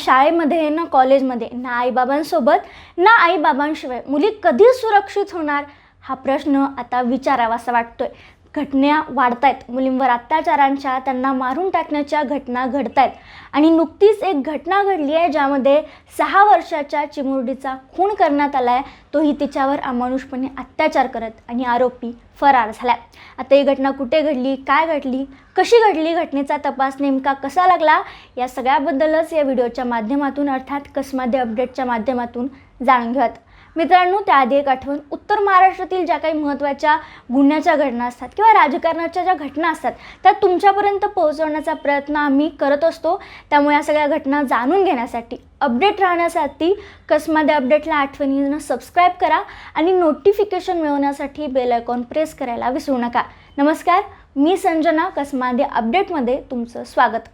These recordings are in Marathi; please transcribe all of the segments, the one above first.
शाळेमध्ये ना कॉलेजमध्ये ना आईबाबांसोबत ना आईबाबांशिवाय. मुली कधी सुरक्षित होणार? हा प्रश्न आता विचारावासा वाटतोय. घटना वाढत आहेत मुलींवर अत्याचारांच्या त्यांना मारून टाकण्याच्या घटना घडत आहेत आणि नुकतीच एक घटना घडली आहे ज्यामध्ये सहा वर्षाच्या चिमुरडीचा खून करण्यात आला आहे तोही तिच्यावर अमानुषपणे अत्याचार करत आणि आरोपी फरार झाला आता ही घटना कुठे घडली? काय घडली? कशी घडली? घटनेचा तपास नेमका कसा लागला? या सगळ्याबद्दलच या व्हिडिओच्या माध्यमातून अर्थात कसमाध्य अपडेटच्या माध्यमातून जाणून घेऊयात. मित्रांनो त्याआधी एक आठवण. उत्तर महाराष्ट्रातील ज्या काही महत्त्वाच्या गुन्ह्याच्या घटना असतात किंवा राजकारणाच्या ज्या घटना असतात त्या तुमच्यापर्यंत पोहोचवण्याचा प्रयत्न आम्ही करत असतो. त्यामुळे या सगळ्या घटना जाणून घेण्यासाठी अपडेट राहण्यासाठी कसमध्ये अपडेटला आठवणीनं सबस्क्राईब करा आणि नोटिफिकेशन मिळवण्यासाठी बेल आयकॉन प्रेस करायला विसरू नका. नमस्कार मी संजना कसमादे अपडेटमध्ये तुमचं स्वागत.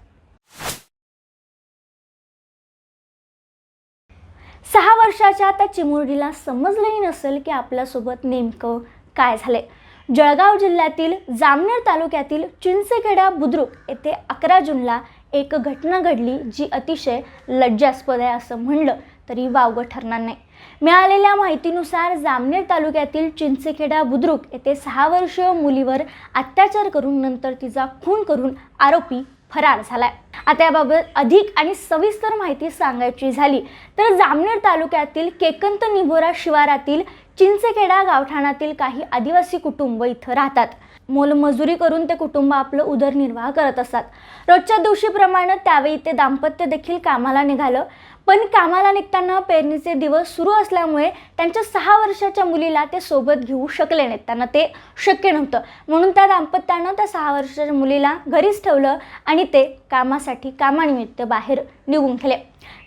सहा वर्षाच्या त्या चिमुरडीला समजलंही नसेल की आपल्यासोबत नेमकं काय झालंय. जळगाव जिल्ह्यातील जामनेर तालुक्यातील चिंचखेडा बुद्रुक येथे अकरा जूनला एक घटना घडली जी अतिशय लज्जास्पद आहे असं म्हणलं तरी वावगं ठरणार नाही. मिळालेल्या माहितीनुसार जामनेर तालुक्यातील चिंचखेडा बुद्रुक येथे सहा वर्षीय मुलीवर अत्याचार करून नंतर तिचा खून करून आरोपी फरार झालाय. आता याबाबत अधिक आणि सविस्तर माहिती सांगायची झाली तर जामनेर तालुक्यातील केकंत निभोरा शिवारातील चिंचखेडा गावठाणातील काही आदिवासी कुटुंब इथं राहतात. मोलमजुरी करून ते कुटुंब आपलं उदरनिर्वाह करत असतात. रोजच्या दिवशीप्रमाणे त्यावेळी ते दाम्पत्य देखील कामाला निघालं. पण कामाला निघताना पेरणीचे दिवस सुरू असल्यामुळे त्यांच्या सहा वर्षाच्या मुलीला ते सोबत घेऊ शकले नाहीत. त्यांना ते शक्य नव्हतं. म्हणून त्या दाम्पत्यानं त्या सहा वर्षाच्या मुलीला घरीच ठेवलं आणि ते कामासाठी कामानिमित्त बाहेर निघून गेले.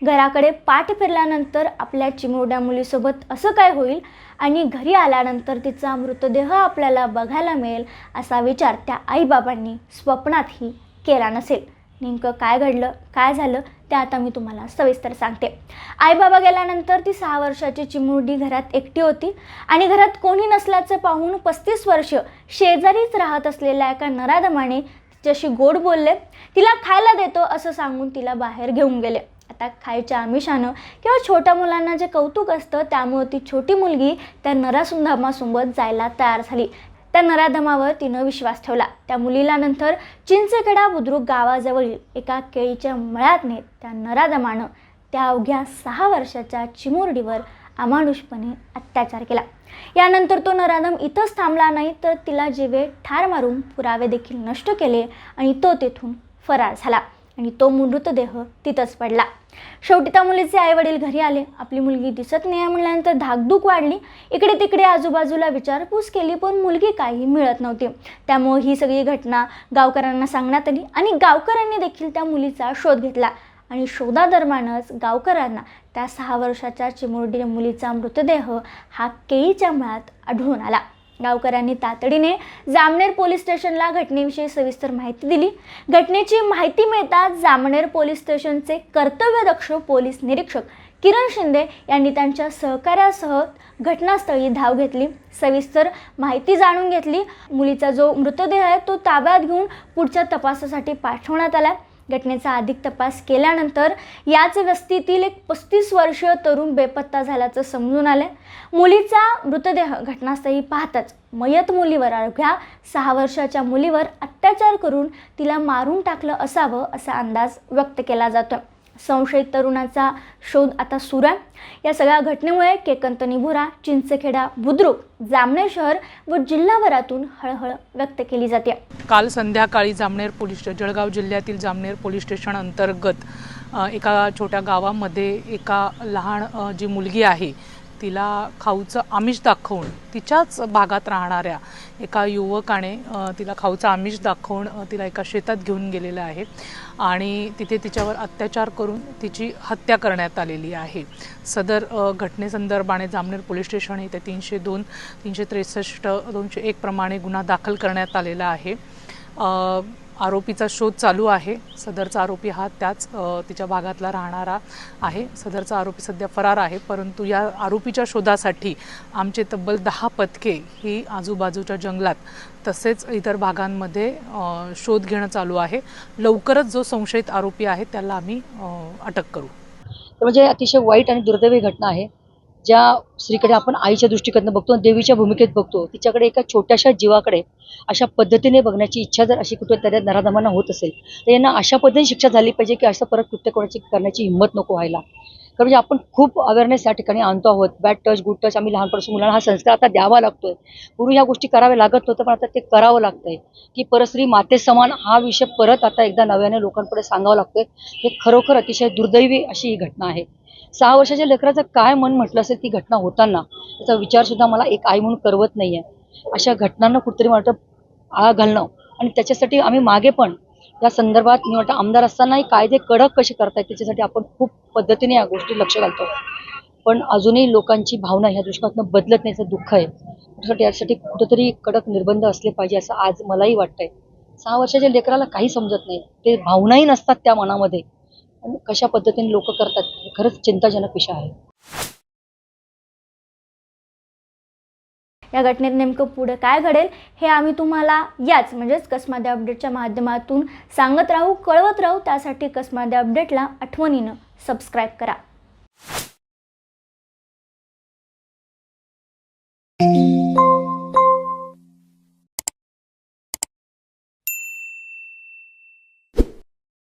घराकडे पाठ फिरल्यानंतर आपल्या चिमुरड्या मुलीसोबत असं काय होईल? आणि घरी आल्यानंतर तिचा मृतदेह आपल्याला बघायला मिळेल असा विचार त्या आईबाबांनी स्वप्नातही केला नसेल. नेमकं काय घडलं काय झालं ते आता मी तुम्हाला सविस्तर सांगते. आईबाबा गेल्यानंतर ती सहा वर्षाची चिमुरडी घरात एकटी होती आणि घरात कोणी नसल्याचं पाहून पस्तीस वर्ष शेजारीच राहत असलेल्या एका नराधमाने तिच्याशी गोड बोलले तिला खायला देतो असं सांगून तिला बाहेर घेऊन गेले. आता खायच्या आमिषानं किंवा छोट्या मुलांना जे कौतुक असतं त्यामुळे ती छोटी मुलगी त्या नरासुंधामासोबत जायला तयार झाली. त्या नराधमावर तिनं विश्वास ठेवला. त्या मुलीला नंतर चिंचखेडा बुद्रुक गावाजवळील एका केळीच्या मळ्यात नेत त्या नराधमानं त्या अवघ्या सहा वर्षाच्या चिमुरडीवर अमानुषपणे अत्याचार केला. यानंतर तो नराधम इथंच थांबला नाही तर तिला जीवे ठार मारून पुरावे देखील नष्ट केले आणि तो तेथून फरार झाला. आणि तो मृतदेह तिथंच पडला. शेवटी त्या मुलीचे आई वडील घरी आले. आपली मुलगी दिसत नाही आहे म्हणल्यानंतर धाकधूक वाढली. इकडे तिकडे आजूबाजूला विचारपूस केली पण मुलगी काही मिळत नव्हती. त्यामुळे ही सगळी घटना गावकऱ्यांना सांगण्यात आली आणि गावकऱ्यांनी देखील त्या मुलीचा शोध घेतला. आणि शोधादरम्यानच गावकऱ्यांना त्या सहा वर्षाच्या चिमुरडी मुलीचा मृतदेह हा केळीच्या मळात आढळून आला. गावकऱ्यांनी तातडीने जामनेर पोलीस स्टेशनला घटनेविषयी सविस्तर माहिती दिली. घटनेची माहिती मिळताच जामनेर पोलीस स्टेशनचे कर्तव्यदक्ष पोलीस निरीक्षक किरण शिंदे यांनी त्यांच्या सहकार्यासह घटनास्थळी धाव घेतली. सविस्तर माहिती जाणून घेतली. मुलीचा जो मृतदेह आहे तो ताब्यात घेऊन पुढच्या तपासासाठी पाठवण्यात आला. घटनेचा अधिक तपास केल्यानंतर याच वस्तीतील एक पस्तीस वर्षीय तरुण बेपत्ता झाल्याचं समजून आलं मुलीचा मृतदेह घटनास्थळी पाहताच मयत मुलीवर अवघ्या सहा वर्षाच्या मुलीवर अत्याचार करून तिला मारून टाकलं असावं असा अंदाज व्यक्त केला जातो संशयित तरुणाचा शोध आता सुरू आहे. या सगळ्या घटनेमुळे केकंत निभुरा चिंचखेडा बुद्रुक जामनेर शहर व जिल्हाभरातून हळहळ व्यक्त केली जाते. काल संध्याकाळी जामनेर पोलीस स्टेशन जळगाव जिल्ह्यातील जामनेर पोलीस स्टेशन अंतर्गत एका छोट्या गावामध्ये एका लहान जी मुलगी आहे तिला खाऊचं आमिष दाखवून तिच्याच भागात राहणाऱ्या एका युवकाने तिला खाऊचं आमिष दाखवून तिला एका शेतात घेऊन गेलेलं आहे आणि तिथे तिच्यावर अत्याचार करून तिची हत्या करण्यात आलेली आहे. सदर घटनेसंदर्भाने जामनेर पोलीस स्टेशन येथे तीनशे दोन तीनशे त्रेसष्ट दोनशे एक प्रमाणे गुन्हा दाखल करण्यात आलेला आहे. आरोपीचा शोध चालू आहे. सदरचा आरोपी हा त्याच तिच्या भागातला राहणारा आहे. सदरचा आरोपी सध्या फरार आहे परंतु या आरोपीच्या शोधासाठी आमचे तब्बल दहा पथके ही आजूबाजूच्या जंगलात तसेच इतर भागांमध्ये शोध घेणं चालू आहे. लवकरच जो संशयित आरोपी आहे त्याला आम्ही अटक करू. तर म्हणजे अतिशय वाईट आणि दुर्दैवी घटना आहे. ज्या स्त्रीकडे आपण आईच्या दृष्टीकडनं बघतो आणि देवीच्या भूमिकेत बघतो तिच्याकडे एका छोट्याशा जीवाकडे अशा पद्धतीने बघण्याची इच्छा जर अशी कुठे त्या नराधमांना होत असेल तर यांना अशा पद्धतीने शिक्षा झाली पाहिजे की असं परत कृत्य कोणाची करण्याची हिंमत नको व्हायला. कारण म्हणजे आपण खूप अवेअरनेस या ठिकाणी आणतो आहोत. बॅड टच गुड टच आम्ही लहानपासून मुलांना हा संस्कार आता द्यावा लागतोय. पूर्वी ह्या गोष्टी कराव्या लागत नव्हतं पण आता ते करावं लागतंय. की परस्त्री माते समान हा विषय परत आता एकदा नव्याने लोकांपुढे सांगावा लागतोय. हे खरोखर अतिशय दुर्दैवी अशी ही घटना आहे. सहा वर्षाच्या लेकराचं काय मन म्हटलं असेल ती घटना होताना त्याचा विचार सुद्धा मला एक आई म्हणून करवत नाहीये. अशा घटनांना कुठेतरी वाटतं आळा घालणं आणि त्याच्यासाठी आम्ही मागे पण या संदर्भात मी वाटतं आमदार असतानाही कायदे कडक कसे करतायत त्याच्यासाठी आपण खूप पद्धतीने या गोष्टी लक्ष घालतो. पण अजूनही लोकांची भावना ह्या दृष्टिकोनातून बदलत नाही दुःख आहे. त्यासाठी यासाठी कुठंतरी कडक निर्बंध असले पाहिजे असं आज मलाही वाटतंय. सहा वर्षाच्या लेकराला काही समजत नाही. ते भावनाही नसतात त्या मनामध्ये. कशा पद्धतीने लोक करतात हे खरंच चिंताजनक विषय आहे. या घटनेत नेमकं पुढे काय घडेल हे आम्ही तुम्हाला याच म्हणजेच कसमाद्या अपडेटच्या माध्यमातून सांगत राहू कळवत राहू. त्यासाठी कसमाद्या अपडेटला आठवणीनं सबस्क्राईब करा.